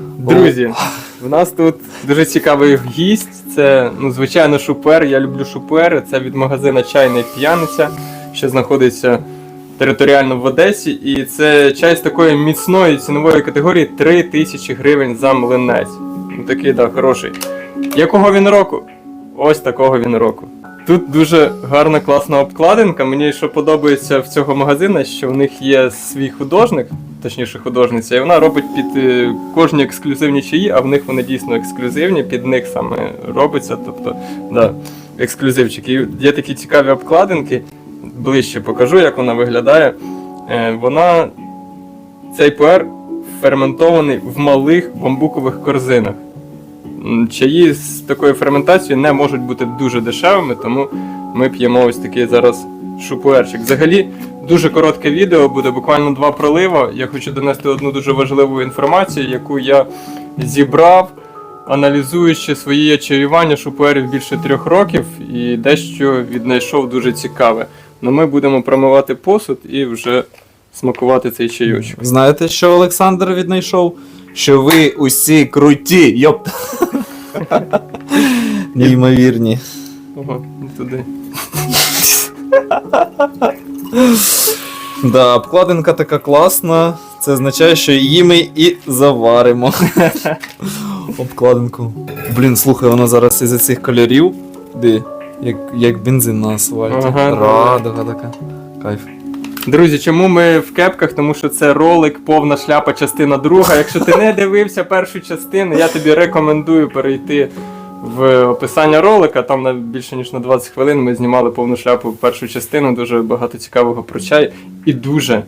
Друзі, в нас тут дуже цікавий гість. Це, ну, звичайно, шупер. Я люблю шупери. Це від магазина Чайна п'яниця, що знаходиться територіально в Одесі. І це чай з такої міцної цінової категорії 3 тисячі гривень за млинець. Ну, такий, так, хороший. Якого він року? Ось такого він року. Тут дуже гарна класна обкладинка. Мені що подобається в цього магазина, що в них є свій художник, точніше художниця, і вона робить під е, кожні ексклюзивні чаї, а в них вони дійсно ексклюзивні, під них саме робиться. Тобто, да, ексклюзивчик. І є такі цікаві обкладинки. Ближче покажу, як вона виглядає. Е, Вона цей пуер ферментований в малих бамбукових корзинах. Чаї з такою ферментацією не можуть бути дуже дешевими, тому ми п'ємо ось такий зараз шупуерчик. Взагалі, дуже коротке відео, буде буквально два пролива. Я хочу донести одну дуже важливу інформацію, яку я зібрав, аналізуючи свої чаювання шупуерів більше трьох років, і дещо віднайшов дуже цікаве. Ну ми будемо промивати посуд і вже смакувати цей чайочок. Знаєте, що Олександр віднайшов? Що ви усі круті, йоп. Неймовірні. Ого, туди. Да, обкладинка така класна. Це означає, що її ми і заваримо. Обкладинку. Блін, слухай, вона зараз із цих кольорів. Де? Як, як бензин на асфальті. Ага, Радуга така. Кайф. Друзі, чому ми в кепках? Тому що це ролик, повна шляпа, частина друга. Якщо ти не дивився першу частину, я тобі рекомендую перейти в описання ролика. Там на більше ніж на 20 хвилин ми знімали повну шляпу першу частину, дуже багато цікавого про чай. І дуже,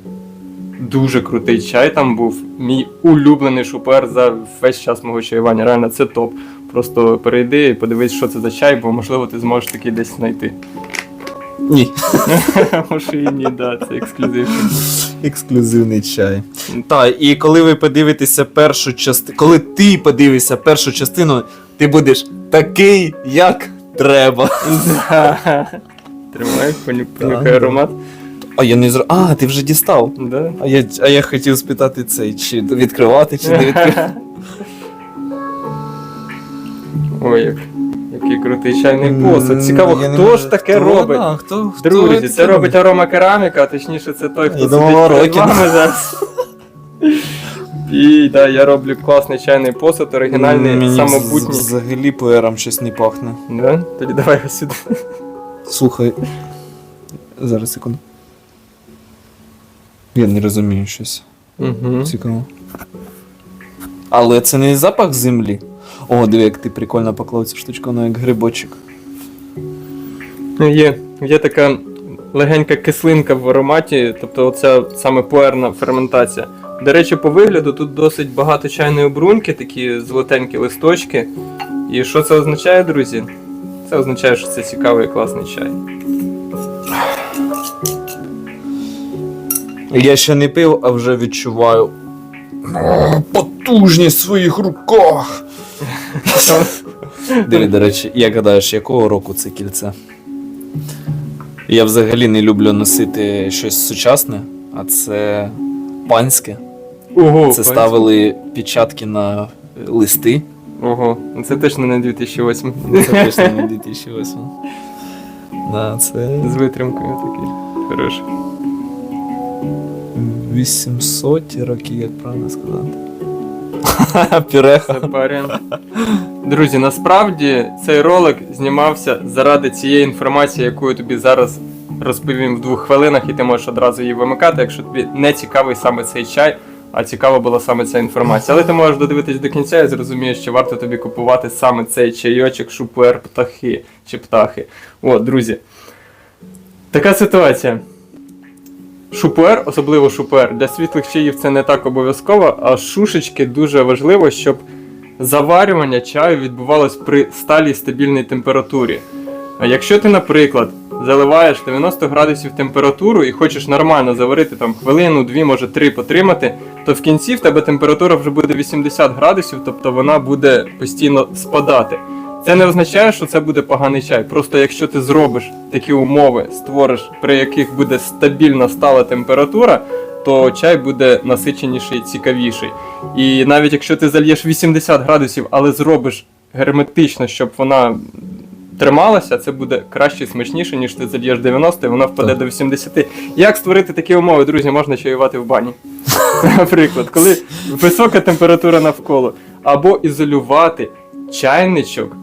дуже крутий чай там був. Мій улюблений шупер за весь час мого чаювання. Реально, це топ. Просто перейди і подивись, що це за чай, бо можливо ти зможеш такий десь знайти. Ні. Може і ні, да, це ексклюзив. Ексклюзивний чай. Так, і коли ви подивитеся першу частину. Коли ти подивишся першу частину, ти будеш такий, як треба. Тримай, понюхай аромат. А я не зро. А, ти вже дістав. Да? А я, а я хотів спитати цей, чи відкривати, чи не відкривати. Ой, як, який крутий чайний посуд. Цікаво, я не хто ж таке хто, робить? хто, хто Друзі, це робить арома кераміка, а точніше це той, хто Я сидить думав, перед Рокін. вами зараз. І да, я роблю класний чайний посуд, оригінальний, Мені самобутній. Взагалі пуером щось не пахне. Да? Тоді давай його сюди. Слухай. Зараз секунду. Я не розумію щось. Угу. Цікаво. Але це не запах землі. О, диви, як ти прикольно поклав цю штучку, воно як грибочок. Ну, Є, є така легенька кислинка в ароматі, тобто оця саме пуерна ферментація. До речі, по вигляду тут досить багато чайної бруньки, такі золотенькі листочки. І що це означає, друзі? Це означає, що це цікавий і класний чай. Я ще не пив, а вже відчуваю. Потужність в своїх руках. Диви, до речі, як гадаєш, якого року це кільце? Я взагалі не люблю носити щось сучасне, а це панське. Ого, Це бачите? ставили печатки на листи. Ого, ну це точно не 2008. Це точно не 2008. Да, це З витримкою такий. Хороший. 800 роки, як правильно сказати. Запарюємо. Друзі, насправді цей ролик знімався заради цієї інформації, яку я тобі зараз розповім в двох хвилинах, і ти можеш одразу її вимикати, якщо тобі не цікавий саме цей чай, а цікава була саме ця інформація. Але ти можеш додивитись до кінця і зрозумієш, що варто тобі купувати саме цей чайочок, шупер, птахи чи птахи. От, друзі. Така ситуація. Шупуер, особливо шупуер, для світлих чаїв це не так обов'язково, а шушечки дуже важливо, щоб заварювання чаю відбувалось при сталій стабільній температурі. Якщо ти, наприклад, заливаєш 90 градусів температуру і хочеш нормально заварити там хвилину, дві, може три потримати, то в кінці в тебе температура вже буде 80 градусів, тобто вона буде постійно спадати. Це не означає, що це буде поганий чай. Просто якщо ти зробиш такі умови, створиш, при яких буде стабільна стала температура, то чай буде насиченіший, цікавіший. І навіть якщо ти зальєш 80 градусів, але зробиш герметично, щоб вона трималася, це буде краще і смачніше, ніж ти зальєш 90 і вона впаде Так. до 80. Як створити такі умови, друзі, можна чаювати в бані. Наприклад, коли висока температура навколо, або ізолювати чайничок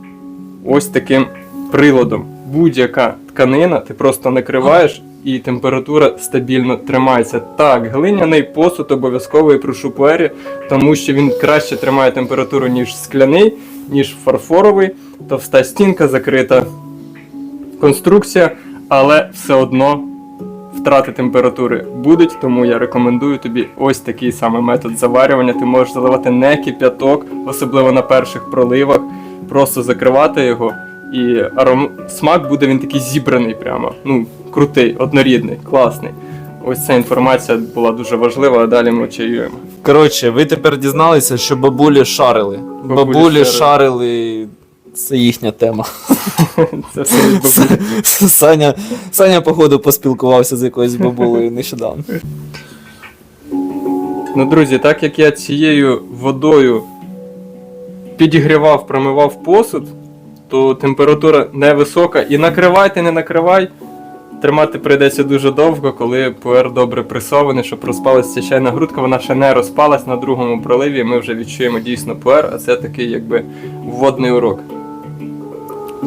ось таким приладом. Будь-яка тканина, ти просто накриваєш і температура стабільно тримається. Так, глиняний посуд обов'язково і при шупуері, тому що він краще тримає температуру, ніж скляний, ніж фарфоровий, товста стінка закрита конструкція, але все одно втрати температури будуть, тому я рекомендую тобі ось такий самий метод заварювання. Ти можеш заливати не кип'яток, особливо на перших проливах, просто закривати його, і аром... смак буде він такий зібраний прямо. Ну, крутий, однорідний, класний. Ось ця інформація була дуже важлива, а далі ми чаюємо. Коротше, ви тепер дізналися, що бабулі шарили. Бабулі Бабулі, шарили. шарили. Це їхня тема. Це все від бабулі. Саня, Саня, походу, поспілкувався з якоюсь бабулею нещодавно. Ну, друзі, так як я цією водою підігрівав, промивав посуд, то температура невисока. І накривайте, не накривай. Тримати прийдеться дуже довго, коли пуер добре пресований, щоб розпалася ця чайна грудка, вона ще не розпалась на другому проливі. Ми вже відчуємо дійсно пуер, а це такий якби вводний урок.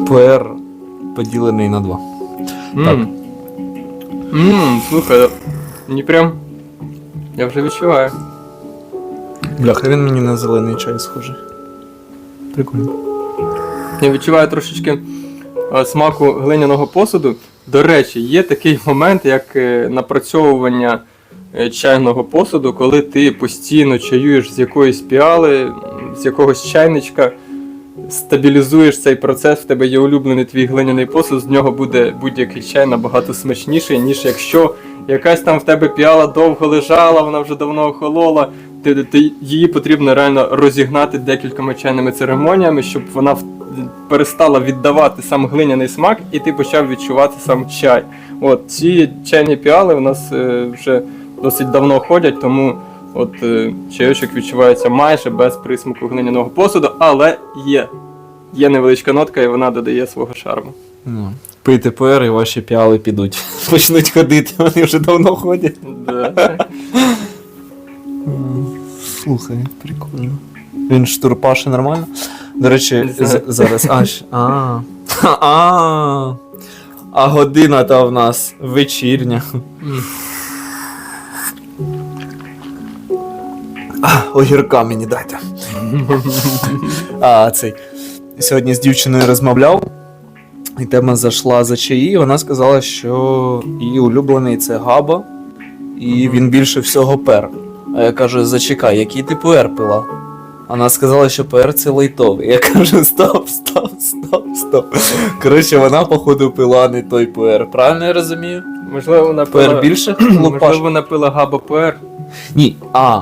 ПР поділений на два. Мм. Мм, слухай, мені прям. Я вже відчуваю. Бляха, він мені на зелений чай схожий. Прикольно. Я відчуваю трошечки е, смаку глиняного посуду. До речі, є такий момент, як е, напрацьовування е, чайного посуду, коли ти постійно чаюєш з якоїсь піали, з якогось чайничка, стабілізуєш цей процес, в тебе є улюблений твій глиняний посуд, з нього буде будь-який чай набагато смачніший, ніж якщо якась там в тебе піала довго лежала, вона вже давно охолола. Ти, ти, її потрібно реально розігнати декількома чайними церемоніями, щоб вона в- перестала віддавати сам глиняний смак, і ти почав відчувати сам чай. От ці чайні піали у нас е, вже досить давно ходять, тому от е, чайочок відчувається майже без присмаку глиняного посуду, але є. Є невеличка нотка, і вона додає свого шарму. Ну, пийте ПР і ваші піали підуть. Почнуть ходити, вони вже давно ходять. Да. Слухай, прикольно. Він штурпаше нормально. До речі, зараз. А, щ- а. А. А година та в нас вечірня. Огірка мені дайте. А, цей. Сьогодні з дівчиною розмовляв, і тема зайшла за чаї, і вона сказала, що її улюблений це габа, і він більше всього пер. А я кажу, зачекай, який ти пуер пила? Вона сказала, що пуер це лайтовий. Я кажу, стоп, стоп, стоп, стоп. Коротше, вона, походу, пила не той пуер. Правильно я розумію? Можливо, вона Пуер пила, більше можливо, вона пила габа пуер. Ні. А.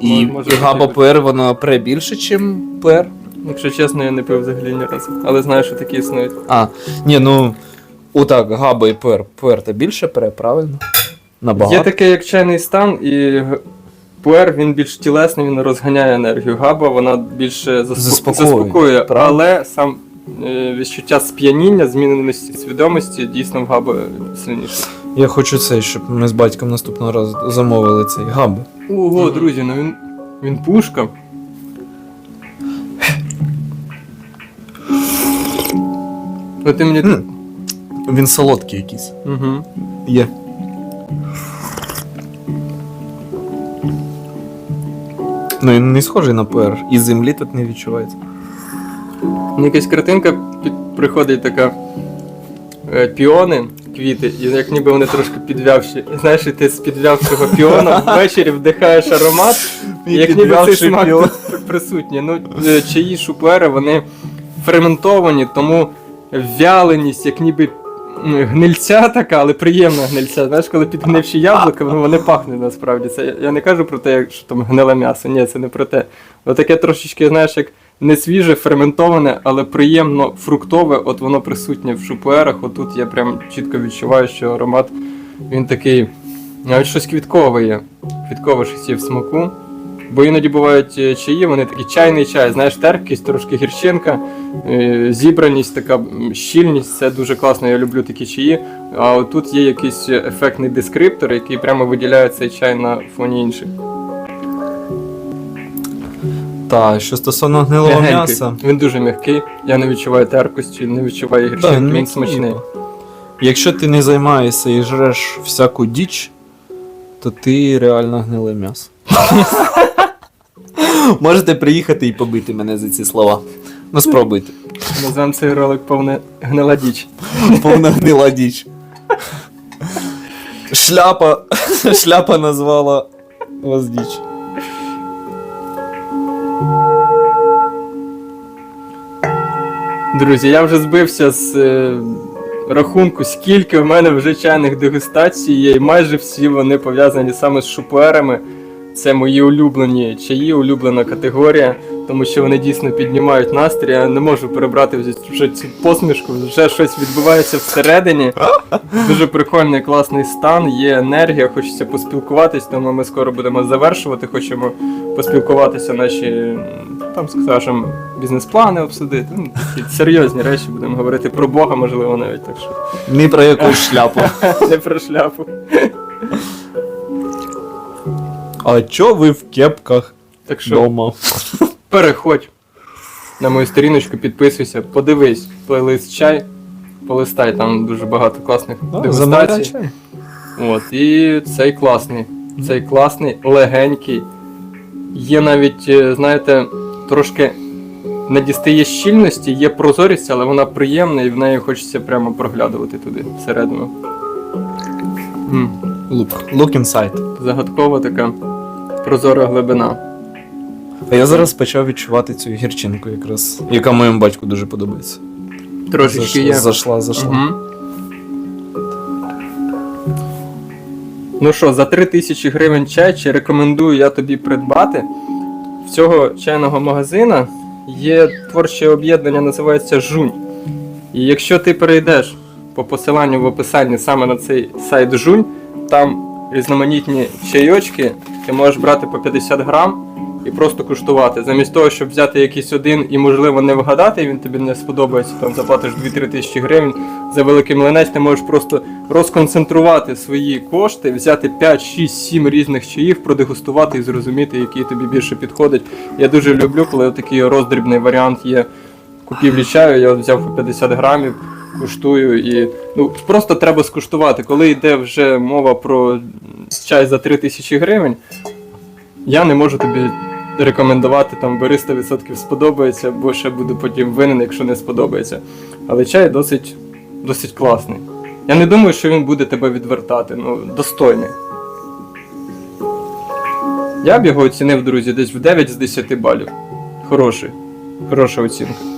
І, Може- і габа бути. пуер, воно пре більше, чим пуер? Якщо чесно, я не пив взагалі ні разу. Але знаю, що такі існують. А, ні, ну. Отак, габа і пуер. Пуер то більше пре, правильно? Набагато. Є таке, як чайний стан, і пуер він більш тілесний, він розганяє енергію. Габа вона більше заспо- Заспокоює, заспокоює, правда. але сам е, відчуття сп'яніння, зміненості свідомості дійсно в габи сильніше. Я хочу цей, щоб ми з батьком наступного разу замовили цей габи. Ого, друзі, ну він. Він пушка. Ну ти мені. Він солодкий якийсь. Угу. Є. Ну, він не схожий на пуер. І землі тут не відчувається. Якась картинка під, приходить така е, піони, квіти, і як ніби вони трошки підвявші. І знаєш, і ти з підвявшого піона ввечері вдихаєш аромат, і як ніби цей смак піон. тут присутній. Ну, е, чаї шупери, вони ферментовані, тому вяленість, як ніби гнильця така, але приємна гнильця. Знаєш, коли підгнивші яблука, ну, вони пахнуть насправді. Це, я не кажу про те, що там гниле м'ясо. Ні, це не про те. Отаке трошечки, знаєш, як не свіже, ферментоване, але приємно фруктове, от воно присутнє в шупуерах. Отут я прям чітко відчуваю, що аромат він такий Навіть щось квіткове є. Квіткове щось є в смаку. Бо іноді бувають е, чаї, вони такі чайний чай, знаєш, терпкість, трошки гірчинка, е, зібраність, така щільність, це дуже класно, я люблю такі чаї. А от тут є якийсь ефектний дескриптор, який прямо виділяє цей чай на фоні інших. Так, що стосовно гнилого М'ягенький. м'яса. Він дуже м'який, я не відчуваю терпкості, не відчуваю гірчинки, він смачний. Якщо ти не займаєшся і жреш всяку діч, то ти реально гниле м'ясо. Можете приїхати і побити мене за ці слова. Ну спробуйте. Назвемо цей ролик повне гнила діч. Повна гнила діч. Шляпа. Шляпа назвала вас діч. Друзі, я вже збився з е, рахунку, скільки в мене вже чайних дегустацій є, і майже всі вони пов'язані саме з шупуерами. Це мої улюблені чаї, улюблена категорія, тому що вони дійсно піднімають настрій. Я не можу перебрати вже- цю посмішку, вже щось відбувається всередині. Дуже прикольний, класний стан, є енергія, хочеться поспілкуватись, тому ми скоро будемо завершувати. Хочемо поспілкуватися, наші, там, скажімо, бізнес-плани обсудити. Ну, такі серйозні речі будемо говорити про Бога, можливо, навіть так що. Не про якусь шляпу. Не про шляпу. А чо ви в кепках Так що дома? переходь на мою сторіночку, підписуйся, подивись плейлист чай, полистай, там дуже багато класних дегустацій. чай. От, і цей класний. Цей класний, легенький. Є навіть, е, знаєте, трошки не дістає щільності, є прозорість, але вона приємна і в неї хочеться прямо проглядувати туди, всередину. М, Look. Look inside. Загадкова така прозора глибина. А я зараз почав відчувати цю гірчинку якраз, яка моєму батьку дуже подобається. Трошечки є. Зашла, зашла. Мгм. Ну що, за 3 тисячі гривень чай, чи рекомендую я тобі придбати. В цього чайного магазина є творче об'єднання, називається Жунь. І якщо ти перейдеш по посиланню в описанні саме на цей сайт Жунь, там різноманітні чайочки, ти можеш брати по 50 грам і просто куштувати. Замість того, щоб взяти якийсь один і, можливо, не вгадати, він тобі не сподобається, там заплатиш 2-3 тисячі гривень за великий млинець, ти можеш просто розконцентрувати свої кошти, взяти 5, 6, 7 різних чаїв, продегустувати і зрозуміти, який тобі більше підходить. Я дуже люблю, коли такий роздрібний варіант є купівлі чаю. Я взяв по 50 грамів, куштую і ну просто треба скуштувати. Коли йде вже мова про чай за 3 тисячі гривень, я не можу тобі рекомендувати там бери 100% сподобається, бо ще буду потім винен, якщо не сподобається. Але чай досить, досить класний. Я не думаю, що він буде тебе відвертати, ну, достойний. Я б його оцінив, друзі, десь в 9 з 10 балів. Хороший. Хороша оцінка.